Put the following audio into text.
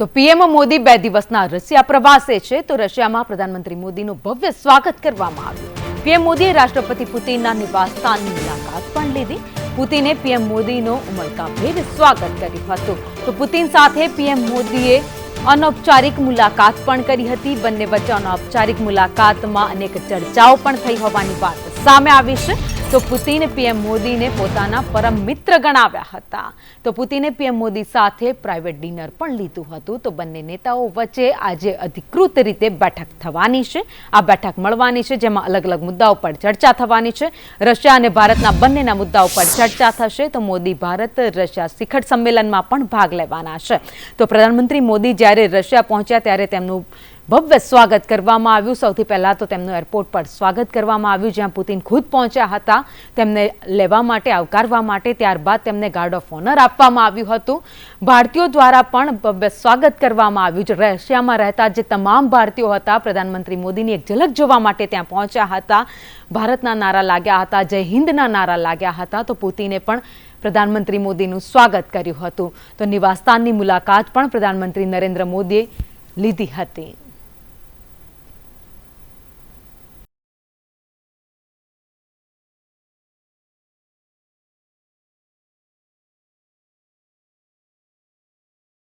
તો પીએમ મોદી બે દિવસના રશિયા પ્રવાસે છે તો રશિયામાં પ્રધાનમંત્રી મોદીનું ભવ્ય સ્વાગત કરવામાં આવ્યું. પીએમ મોદીએ રાષ્ટ્રપતિ પુતિનના નિવાસસ્થાનની મુલાકાત પણ લીધી. પુતિને પીએમ મોદીનો ઉમળકાભેર સ્વાગત કર્યું હતું. તો પુતિન સાથે પીએમ મોદીએ અનૌપચારિક મુલાકાત પણ કરી હતી. બંને વચ્ચે અનૌપચારિક મુલાકાતમાં અનેક ચર્ચાઓ પણ થઈ હોવાની વાત સામે આવી છે. તો પુતિને પીએમ મોદીને પોતાના પરમ મિત્ર ગણાવ્યા હતા. તો પુતિને પીએમ મોદી સાથે પ્રાઇવેટ ડિનર પણ લીધું હતું. તો બંને નેતાઓ વચ્ચે આજે અધિકૃત રીતે બેઠક થવાની છે. આ બેઠક મળવાની છે, જેમાં અલગ અલગ મુદ્દાઓ પર ચર્ચા થવાની છે. રશિયા અને ભારતના બંનેના મુદ્દાઓ પર ચર્ચા થશે. તો મોદી ભારત રશિયા શિખર સંમેલનમાં પણ ભાગ લેવાના છે. તો પ્રધાનમંત્રી મોદી જ્યારે રશિયા પહોંચ્યા ત્યારે તેમનું ભવ્ય સ્વાગત કરવામાં આવ્યું. સૌથી પહેલાં તો તેમનું એરપોર્ટ પર સ્વાગત કરવામાં આવ્યું, જ્યાં પુતિન ખુદ પહોંચ્યા હતા. તેમને લેવા માટે, આવકારવા માટે, ત્યારબાદ તેમને ગાર્ડ ઓફ ઓનર આપવામાં આવ્યું હતું. ભારતીયો દ્વારા પણ ભવ્ય સ્વાગત કરવામાં આવ્યું છે. રશિયામાં રહેતા જે તમામ ભારતીયો હતા, પ્રધાનમંત્રી મોદીની એક ઝલક જોવા માટે ત્યાં પહોંચ્યા હતા. ભારતના નારા લાગ્યા હતા, જય હિન્દના નારા લાગ્યા હતા. તો પુતિને પણ પ્રધાનમંત્રી મોદીનું સ્વાગત કર્યું હતું. તો નિવાસસ્થાનની મુલાકાત પણ પ્રધાનમંત્રી નરેન્દ્ર મોદીએ લીધી હતી.